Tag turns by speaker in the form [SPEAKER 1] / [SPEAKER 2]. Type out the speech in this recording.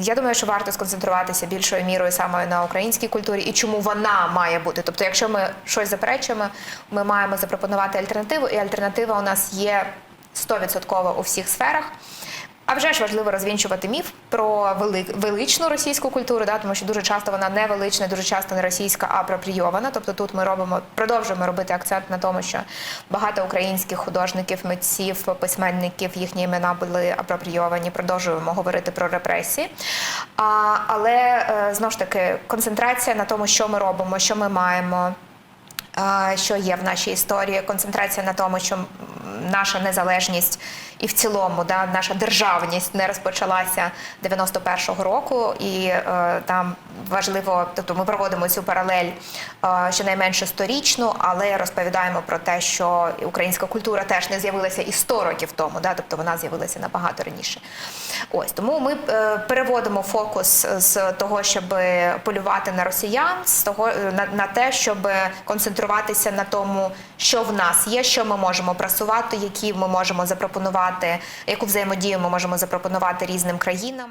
[SPEAKER 1] Я думаю, що варто сконцентруватися більшою мірою саме на українській культурі і чому вона має бути. Тобто, якщо ми щось заперечуємо, ми маємо запропонувати альтернативу, і альтернатива у нас є 100% у всіх сферах. А вже ж важливо розвінчувати міф про величну російську культуру, да, тому що дуже часто вона не велична, дуже часто не російська, а апропрійована. Тобто тут ми робимо, продовжуємо робити акцент на тому, що багато українських художників, митців, письменників, їхні імена були апропрійовані. Продовжуємо говорити про репресії. А, але е, знову ж таки концентрація на тому, що ми робимо, що ми маємо. Що є в нашій історії, концентрація на тому, що наша незалежність і в цілому да, наша державність не розпочалася 91-го року, і е, там важливо, тобто ми проводимо цю паралель е, щонайменше сторічну, але розповідаємо про те, що українська культура теж не з'явилася і 100 років тому, да, тобто вона з'явилася набагато раніше. Ось тому ми е, переводимо фокус з того, щоб полювати на росіян, з того е, на, на те, щоб концентруватися на тому, що в нас є, що ми можемо просувати, які ми можемо запропонувати, яку взаємодію ми можемо запропонувати різним країнам.